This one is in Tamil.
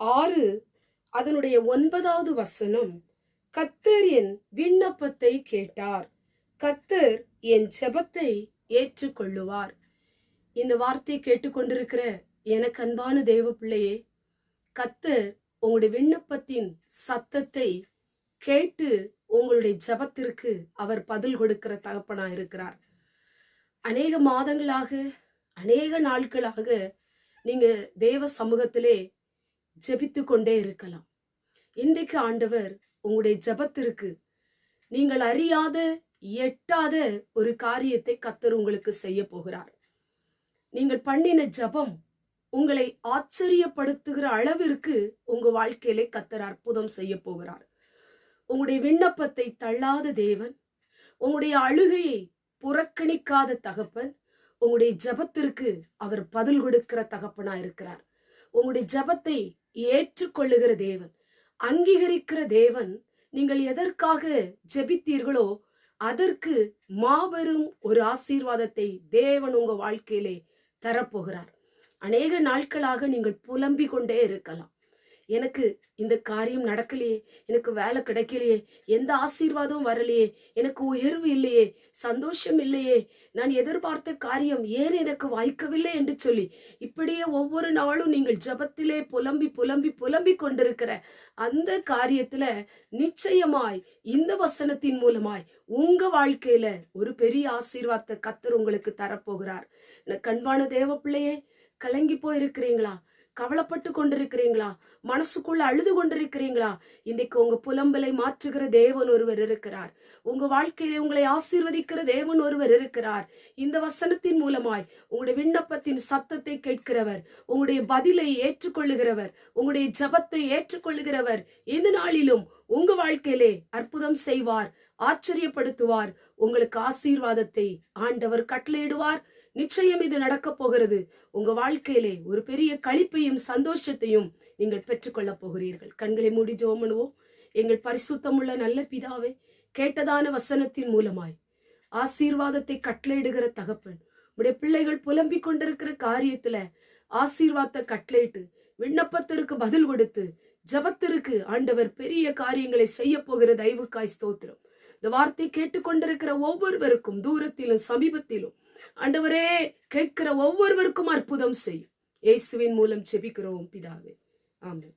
ஆறு அதனுடைய ஒன்பதாவது வசனம் கத்தர் என் விண்ணப்பத்தை கேட்டார். கத்தர் என் ஜெபத்தை ஏற்றுக்கொள்ளுவார். இந்த வார்த்தையை கேட்டுக்கொண்டிருக்கிற எனக்கு அன்பான தேவ பிள்ளையே கத்தர் உங்களுடைய விண்ணப்பத்தின் சத்தத்தை கேட்டு உங்களுடைய ஜெபத்திற்கு அவர் பதில் கொடுக்கிற தகப்பனா இருக்கிறார் அநேக மாதங்களாக அநேக நாட்களாக நீங்க தேவ சமூகத்திலே ஜெபித்து கொண்டே இருக்கலாம். இன்றைக்கு ஆண்டவர் உங்களுடைய ஜெபத்திற்கு நீங்கள் அறியாத எட்டாத ஒரு காரியத்தை கத்தர் உங்களுக்கு செய்ய போகிறார். நீங்கள் பண்ணின ஜெபம் உங்களை ஆச்சரியப்படுத்துகிற அளவிற்கு உங்க வாழ்க்கையிலே கத்தர் அற்புதம் செய்ய போகிறார். உங்களுடைய விண்ணப்பத்தை தள்ளாத தேவன் உங்களுடைய அழுகையை புறக்கணிக்காத தகப்பன் உங்களுடைய ஜெபத்திற்கு அவர் பதில் கொடுக்கிற தகப்பனா இருக்கிறார். உங்களுடைய ஜெபத்தை ஏற்றுக்கொள்ளுகிற தேவன். அங்கீகரிக்கிற தேவன் நீங்கள் எதற்காக ஜெபித்தீர்களோ அதற்கு மாபெரும் ஒரு ஆசீர்வாதத்தை தேவன் உங்க வாழ்க்கையிலே தரப்போகிறார். அநேக நாட்களாக நீங்கள் புலம்பிக் கொண்டே இருக்கலாம். எனக்கு இந்த காரியம் நடக்கலையே எனக்கு வேலை கிடைக்கலையே எந்த ஆசீர்வாதமும் வரலையே எனக்கு உயர்வு இல்லையே சந்தோஷம் இல்லையே. நான் எதிர்பார்த்த காரியம் ஏன் எனக்கு வாய்க்கவில்லை என்று சொல்லி இப்படியே ஒவ்வொரு நாளும் நீங்கள் ஜபத்திலே புலம்பி புலம்பி புலம்பி கொண்டிருக்கிற அந்த காரியத்துல நிச்சயமாய் இந்த வசனத்தின் மூலமாய் உங்க வாழ்க்கையில ஒரு பெரிய ஆசீர்வாதத்தை கத்தர் உங்களுக்கு தரப்போகிறார். எனக்கு கண்பான தேவ பிள்ளையே கலங்கி போயிருக்கிறீங்களா? கவலைப்பட்டு கொண்டிருக்கிறீங்களா? மனசுக்குள்ள அழுது கொண்டிருக்கிறீங்களா? இன்னைக்கு உங்க புலம்பலை மாற்றுகிற தேவன் ஒருவர் இருக்கிறார். உங்க வாழ்க்கையில உங்களை ஆசீர்வதிக்கிற தேவன் ஒருவர் இருக்கிறார். இந்த வசனத்தின் மூலமாய் உங்களுடைய விண்ணப்பத்தின் சத்தத்தை கேட்கிறவர் உங்களுடைய பதிலை ஏற்றுக்கொள்ளுகிறவர் உங்களுடைய ஜபத்தை ஏற்றுக்கொள்ளுகிறவர் இந்த நாளிலும் உங்க வாழ்க்கையிலே அற்புதம் செய்வார் ஆச்சரியப்படுத்துவார் உங்களுக்கு ஆசீர்வாதத்தை ஆண்டவர் கட்டளையிடுவார். நிச்சயம் இது நடக்கப் போகிறது. உங்க வாழ்க்கையிலே ஒரு பெரிய கழிப்பையும் சந்தோஷத்தையும் நீங்கள் பெற்றுக்கொள்ளப் போகிறீர்கள். கண்களை மூடி ஜோமனுவோம் எங்கள் பரிசுத்தமுள்ள நல்ல பிதாவே கேட்டதான வசனத்தின் மூலமாய் ஆசீர்வாதத்தை கட்டளையிடுகிற தகப்பன் உடைய பிள்ளைகள் புலம்பிக் கொண்டிருக்கிற காரியத்துல ஆசீர்வாதத்தை கட்டளையிட்டு விண்ணப்பத்திற்கு பதில் கொடுத்து ஜபத்திற்கு ஆண்டவர் பெரிய காரியங்களை செய்ய போகிற தயவுக்காய் ஸ்தோத்திரம். இந்த வார்த்தை கேட்டுக்கொண்டிருக்கிற ஒவ்வொருவருக்கும் தூரத்திலும் சமீபத்திலும் ஆண்டவரே கேட்கிற ஒவ்வொருவருக்கும் அற்புதம் செய்யும். இயேசுவின் மூலம் செபிக்கிறோம் பிதாவே. ஆமாம்